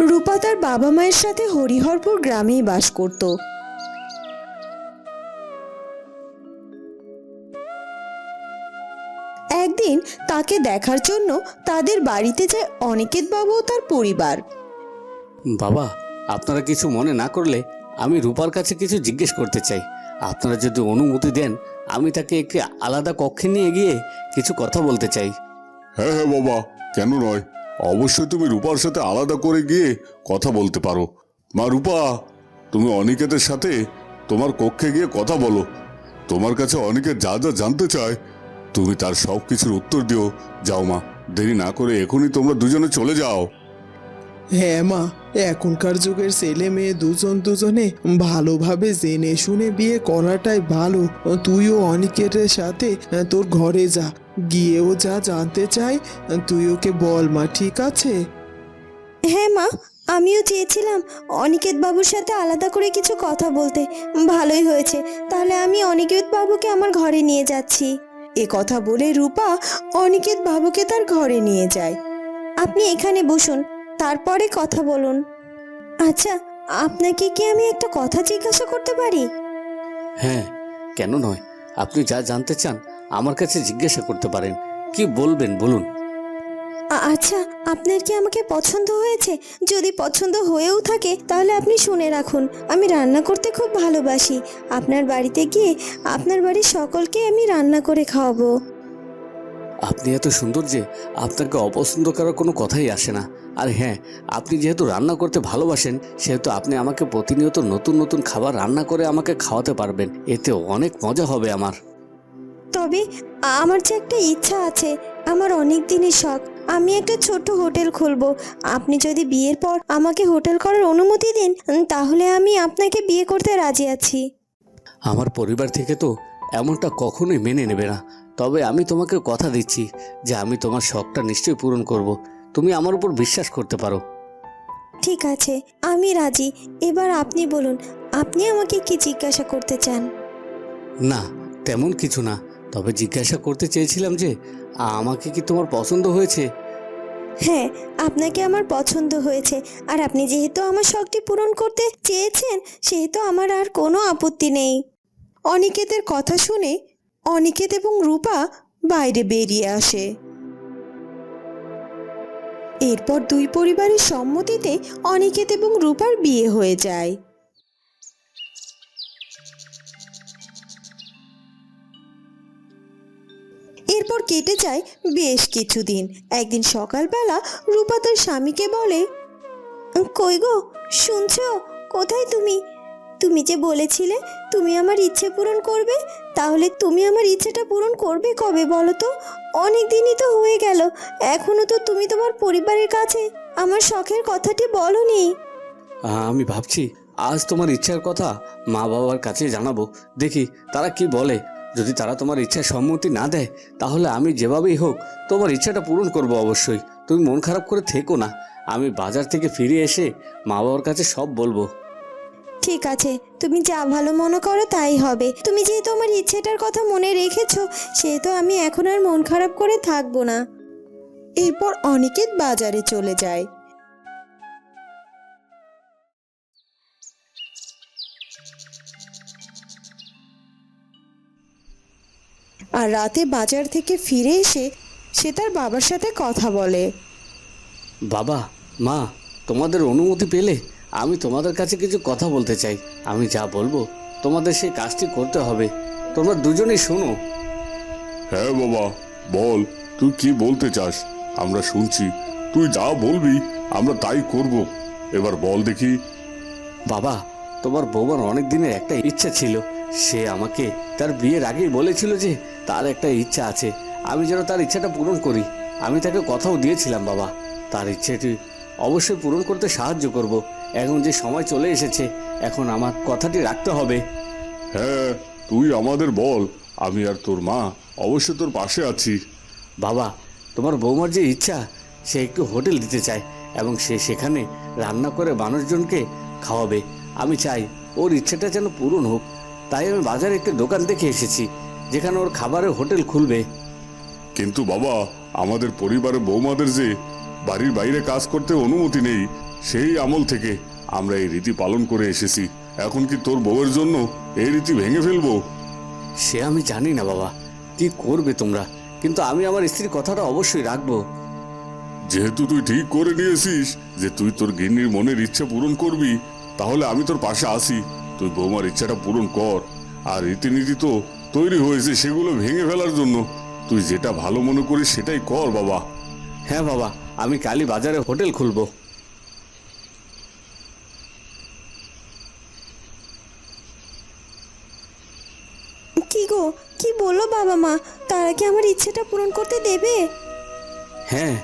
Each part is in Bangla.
রূপা তার বাবা মায়ের সাথে হরিহরপুর গ্রামেই বাস করত। একদিন তাকে দেখার জন্য তাদের বাড়িতে যায় অনিকেত বাবু ও তার পরিবার। বাবা আপনারা কিছু মনে না করলে আমি রূপার কাছে কিছু জিজ্ঞেস করতে চাই। আপনারা যদি অনুমতি দেন আমি তাকে একটি আলাদা কক্ষে নিয়ে গিয়ে কিছু কথা বলতে চাই। হ্যাঁ হ্যাঁ বাবা কেন নয়? অবশ্যই তুমি রূপার সাথে আলাদা করে গিয়ে কথা বলতে পারো। মা রূপা, তুমি অনিকেতের সাথে তোমার কক্ষে গিয়ে কথা বলো। তোমার কাছে অনিকেত যা যা জানতে চায়, তুমি তার সব কিছুর উত্তর দিও। যাও মা, দেরি না করে এখনই তোমরা দুজনে চলে যাও। হ্যাঁ মা, এখনকার যুগের ছেলে মেয়ে দুজন দুজনে ভালোভাবে জেনে শুনে বিয়ে করাটাই ভালো। তুইও অনিকেটের সাথে তোর ঘরে যা। গিয়েও যা জানতে চাই তুই ওকে বল মা ঠিক আছে? হ্যাঁ মা আমিও চেয়েছিলাম অনিকেত বাবুর সাথে আলাদা করে কিছু কথা বলতে। ভালোই হয়েছে তাহলে আমি অনিকেত বাবুকে আমার ঘরে নিয়ে যাচ্ছি। এ কথা বলে রূপা অনিকেত বাবুকে তার ঘরে নিয়ে যায়। আপনি এখানে বসুন তারপরে কথা বলুন। আচ্ছা আপনাকে কি আমি একটা কথা জিজ্ঞাসা করতে পারি? হ্যাঁ কেন নয়? আপনি যা জানতে চান আমার কাছে জিজ্ঞাসা করতে পারেন। কি বলবেন, বলুন। আচ্ছা আপনার কি আমাকে পছন্দ হয়েছে? যদি পছন্দ হয়েও থাকে, তাহলে আপনি শুনে রাখুন। আমি রান্না করতে খুব ভালোবাসি। আপনার বাড়িতে গিয়ে আপনার বাড়ির সকলকে আমি রান্না করে খাওয়াবো। আপনি এত সুন্দর যে আপনাকে অপছন্দ করার কোনো কথাই আসে না। আর হ্যাঁ আপনি যেহেতু রান্না করতে ভালোবাসেন সেহেতু আপনি আমাকে প্রতিনিয়ত নতুন নতুন খাবার রান্না করে আমাকে খাওয়াতে পারবেন। এতে অনেক মজা হবে আমার। তবে আমার যে একটা ইচ্ছা আছে আমার অনেক দিনের শখ। আমি একটা ছোট হোটেল খুলবো। আপনি যদি বিয়ের পর আমাকে হোটেল করার অনুমতি দিন তাহলে আমি আপনাকে বিয়ে করতে রাজি আছি। আমার পরিবার থেকে তো এমনটা কখনোই মেনে নেবে না। তবে আমি তোমাকে কথা দিচ্ছি যে আমি তোমার শখটা নিশ্চয়ই পূরণ করব। তুমি আমার উপর বিশ্বাস করতে পারো। ঠিক আছে আমি রাজি। এবার আপনি বলুন আপনি আমাকে কি জিজ্ঞাসা করতে চান? না তেমন কিছু না। তবে জিজ্ঞাসা করতে চেয়েছিলাম যে আমাকে কি তোমার পছন্দ হয়েছে? হ্যাঁ আপনাকে আমার পছন্দ হয়েছে। আর আপনি যেহেতু আমার শখটি পূরণ করতে চেয়েছেন সেহেতু আমার আর কোনো আপত্তি নেই। অনিকেতের কথা শুনে অনিকেত এবং রূপা বাইরে বেরিয়ে আসে। এরপর দুই পরিবারের সম্মতিতে অনিকেত এবং রূপার বিয়ে হয়ে যায়। এরপর কেটে যায় বেশ কিছুদিন। একদিন সকালবেলা রূপা তার স্বামীকে বলে, কই গো, শুনছো? কোথায় তুমি? তুমি যে বলেছিলে তুমি আমার ইচ্ছে পূরণ করবে, তাহলে তুমি আমার ইচ্ছেটা পূরণ করবে কবে বলো তো? অনেক দিনই তো হয়ে গেল, এখনও তো তুমি তোমার পরিবারের কাছে আমার শখের কথাটি বলো বলনি আমি ভাবছি আজ তোমার ইচ্ছার কথা মা বাবার কাছে জানাব, দেখি তারা কি বলে। যদি তারা তোমার ইচ্ছার সম্মতি না দেয়, তাহলে আমি যেভাবেই হোক তোমার ইচ্ছাটা পূরণ করব অবশ্যই। তুমি মন খারাপ করে থেকো না, আমি বাজার থেকে ফিরে এসে মা বাবার কাছে সব বলব। ঠিক আছে, তুমি যা ভালো মনে করো তাই হবে। তুমি যেহেতু আমার ইচ্ছেটার কথা মনে রেখেছো, সেহেতু আমি এখন আর মন খারাপ করে থাকব না। এরপর অনিকেত বাজারে চলে যায়। আর রাতে বাজার থেকে ফিরে এসে সে তার বাবার সাথে কথা বলে। বাবা, মা, তোমাদের অনুমতি পেলে? আমি তোমাদের কাছে কিছু কথা বলতে চাই। আমি যা বলব তোমাদের সেই কাজটি করতে হবে। তোমরা দুজনেই শোনো। হ্যাঁ বাবা বল তুই কি বলতে চাস? আমরা শুনছি। তুই যা বলবি আমরা তাই করব। এবার বল দেখি। বাবা তোমার বৌমার অনেক দিনের একটা ইচ্ছা ছিল। সে আমাকে তার বিয়ের আগেই বলেছিল যে তার একটা ইচ্ছা আছে। আমি যেন তার ইচ্ছাটা পূরণ করি। আমি তাকে কথাও দিয়েছিলাম বাবা। তার ইচ্ছেটি অবশ্যই পূরণ করতে সাহায্য করব। এখন যে সময় চলে এসেছে এখন আমার কথাটি রাখতে হবে। হ্যাঁ তুই আমাদের বল আমি আর তোর মা অবশ্য তোর পাশে আছি। বাবা তোমার বৌমার যে ইচ্ছা সে একটু হোটেল দিতে চায় এবং সে সেখানে রান্না করে মানুষজনকে খাওয়াবে। আমি চাই ওর ইচ্ছেটা যেন পূরণ হোক। তাই আমি বাজারে একটি দোকান দেখে এসেছি যেখানে ওর খাবারের হোটেল খুলবে। কিন্তু বাবা আমাদের পরিবারের বৌমাদের যে বাড়ির বাইরে কাজ করতে অনুমতি নেই সেই আমল থেকে আমরা এই রীতি পালন করে এসেছি। এখন কি তোর বউয়ের জন্য এই রীতি ভেঙে ফেলব? সে আমি জানি না বাবা। কি করবে তোমরা? কিন্তু আমি আমার স্ত্রীর কথাটা অবশ্যই রাখব। যেহেতু তুই ঠিক করে নিয়েছিস যে তুই তোর গিন্নির মনের ইচ্ছা পূরণ করবি তাহলে আমি তোর পাশে আসি তুই বৌমার ইচ্ছাটা পূরণ কর। আর রীতিনীতি তো তৈরি হয়েছে সেগুলো ভেঙে ফেলার জন্য। তুই যেটা ভালো মনে করিস সেটাই কর বাবা। হ্যাঁ বাবা আমি কালি বাজারে হোটেল খুলবো। কি গো? কি বলল বাবা মা? তারা কি আমার ইচ্ছেটা পূরণ করতে দেবে? হ্যাঁ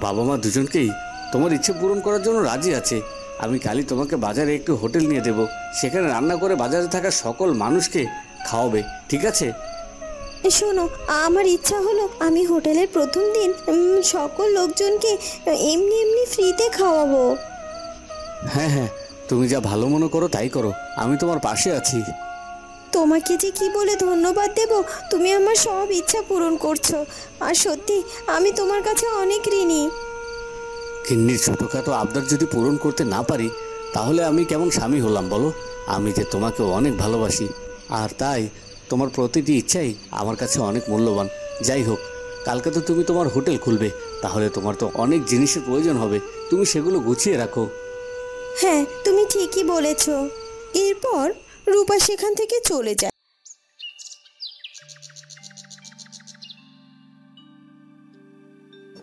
বাবা মা দুজনকেই তোমার ইচ্ছে পূরণ করার জন্য রাজি আছে। আমি কালই তোমাকে বাজারে একটু হোটেল নিয়ে দেব। সেখানে রান্না করে বাজারে থাকা সকল মানুষকে খাওয়াবে ঠিক আছে? শোনো আমার ইচ্ছা হলো আমি হোটেলের প্রথম দিন উম, সকল লোকজনকে এমনি এমনি ফ্রিতে খাওয়াবো। হ্যাঁ হ্যাঁ তুমি যা ভালো মনে করো তাই করো। আমি তোমার পাশে আছি। তোমাকে যে কি বলে ধন্যবাদ দেব তুমি আমার সব ইচ্ছা পূরণ করছ। আর সত্যি আমি তোমার কাছে অনেক ঋণী। কিন্নির ছোটোখাটো আবদার যদি পূরণ করতে না পারি তাহলে আমি কেমন স্বামী হলাম বলো? আমি যে তোমাকে অনেক ভালোবাসি। আর তাই তোমার প্রতিটি ইচ্ছাই আমার কাছে অনেক মূল্যবান। যাই হোক কালকে তো তুমি তোমার হোটেল খুলবে তাহলে তোমার তো অনেক জিনিসের প্রয়োজন হবে। তুমি সেগুলো গুছিয়ে রাখো। হ্যাঁ তুমি ঠিকই বলেছ। এরপর রূপা সেখান থেকে চলে যায়।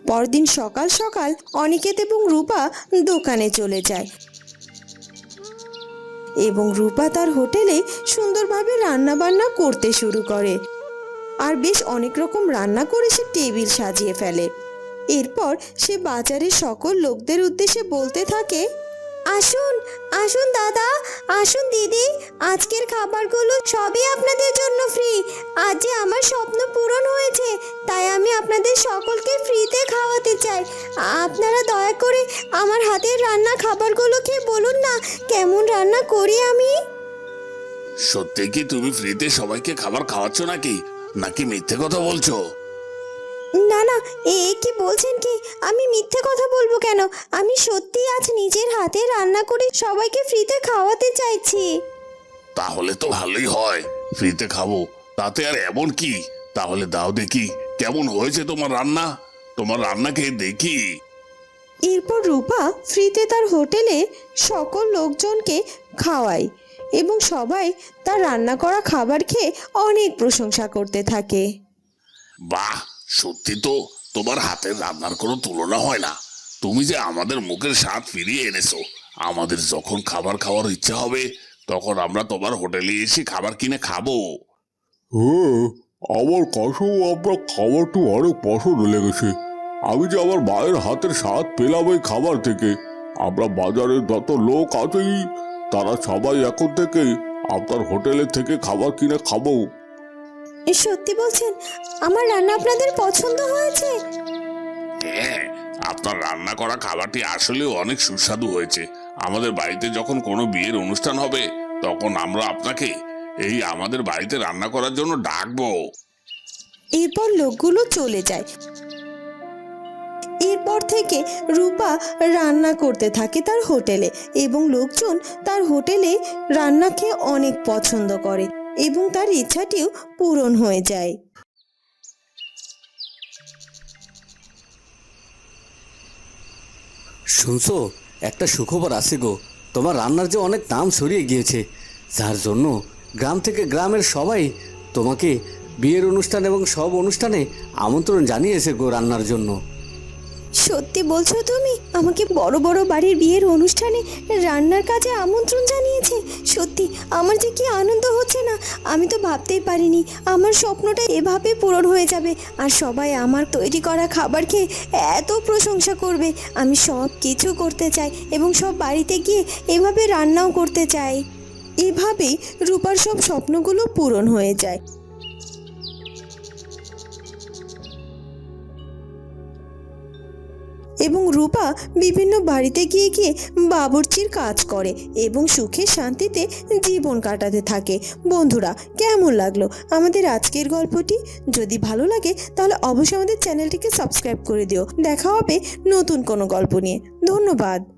পরদিন সকাল সকাল অনিকেত এবং রূপা দোকানে চলে যায়। এবং রূপা তার হোটেলে সুন্দরভাবে রান্না বান্না করতে শুরু করে। আর বেশ অনেক রকম রান্না করে সে টেবিল সাজিয়ে ফেলে। এরপর সে বাজারের সকল লোকদের উদ্দেশ্যে বলতে থাকে আসুন আসুন দাদা, আসুন দিদি। আজকের খাবারগুলো সবই আপনাদের জন্য ফ্রি আজ যে আমার স্বপ্ন পূরণ হয়েছে, তাই আমি আপনাদের সকলকে ফ্রিতে খাওয়াতে চাই। আপনারা দয়া করে আমার হাতের রান্না খাবারগুলো খেয়ে বলুন না, কেমন রান্না করি আমি? সত্যি কি তুমি ফ্রিতে সবাইকে খাবার খাওয়াচ্ছ নাকি? নাকি মিথ্যে কথা বলছো? না এ কি বলছেন কি? আমি মিথ্যে কথা বলব কেন? আমি সত্যি আজ নিজের হাতে রান্না করে সবাইকে ফ্রিতে খাওয়াতে চাইছি। তাহলে তো ভালোই হয়। ফ্রিতে খাব। তাতে আর এমন কি? তাহলে দাও দেখি কেমন হয়েছে তোমার রান্না? তোমার রান্না খেয়ে দেখি। এরপর রূপা ফ্রিতে তার হোটেলে সকল লোকজনকে খাওয়ায় এবং সবাই তার রান্না করা খাবার খেয়ে অনেক প্রশংসা করতে থাকে। বাহ! সত্যি তো তোমার হাতের রান্নার কোনো তুলনা হয় না। তুমি যে আমাদের মুখের স্বাদ ফিরিয়ে এনেছো, আমাদের যখন খাবার খাওয়ার ইচ্ছা হবে, তখন আমরা তোমার হোটেলে এসে খাবার কিনে খাব। আমার কাছেও আপনার খাবারটি অনেক পছন্দ লেগেছে। আমি যে আমার মায়ের হাতের স্বাদ পেলাম এই খাবার থেকে, আমরা বাজারে যত লোক আছেই, তারা সবাই এখন থেকে আপনার হোটেলের থেকে খাবার কিনে খাব। সত্যি বলছেন আমার রান্না আপনাদের পছন্দ হয়েছে? হ্যাঁ আপনার রান্না করা খাবারটি আসলেও অনেক সুস্বাদু হয়েছে। আমাদের বাড়িতে যখন কোনো বিয়ের অনুষ্ঠান হবে তখন আমরা আপনাকে এই আমাদের বাড়িতে রান্না করার জন্য ডাকবো। এরপর লোকগুলো চলে যায়। এরপর থেকে রূপা রান্না করতে থাকে তার হোটেলে এবং লোকজন তার হোটেলে রান্না খেয়ে অনেক পছন্দ করে। এবং তার ইচ্ছাটিও পূরণ হয়ে যায়। শুনছো? একটা সুখবর আছে গো। তোমার রান্নার যে অনেক নাম ছড়িয়ে গিয়েছে, যার জন্য গ্রাম থেকে গ্রামের সবাই তোমাকে বিয়ের অনুষ্ঠান এবং সব অনুষ্ঠানে আমন্ত্রণ জানিয়েছে গো রান্নার জন্য। সত্যি বলছো তুমি? আমাকে বড় বড় বাড়ির বিয়ের অনুষ্ঠানে রান্নার কাজে আমন্ত্রণ জানিয়েছে। সত্যি, আমার যে কি আনন্দ হচ্ছে না, আমি তো ভাবতেই পারিনি। আমার স্বপ্নটা এভাবে পূরণ হয়ে যাবে। আর সবাই আমার তৈরি করা খাবার খেয়ে এত প্রশংসা করবে। আমি সব কিছু করতে চাই এবং সব বাড়িতে গিয়ে এভাবে রান্নাও করতে চাই। এভাবেই রূপার সব স্বপ্নগুলো পূরণ হয়ে যায়। এবং রূপা বিভিন্ন বাড়িতে গিয়ে গিয়ে বাবুর্চির কাজ করে এবং সুখে শান্তিতে জীবন কাটাতে থাকে। বন্ধুরা, কেমন লাগল আমাদের আজকের গল্পটি? যদি ভালো লাগে, তাহলে অবশ্যই আমাদের চ্যানেলটিকে সাবস্ক্রাইব করে দিও। দেখা হবে নতুন কোনো গল্প নিয়ে। ধন্যবাদ।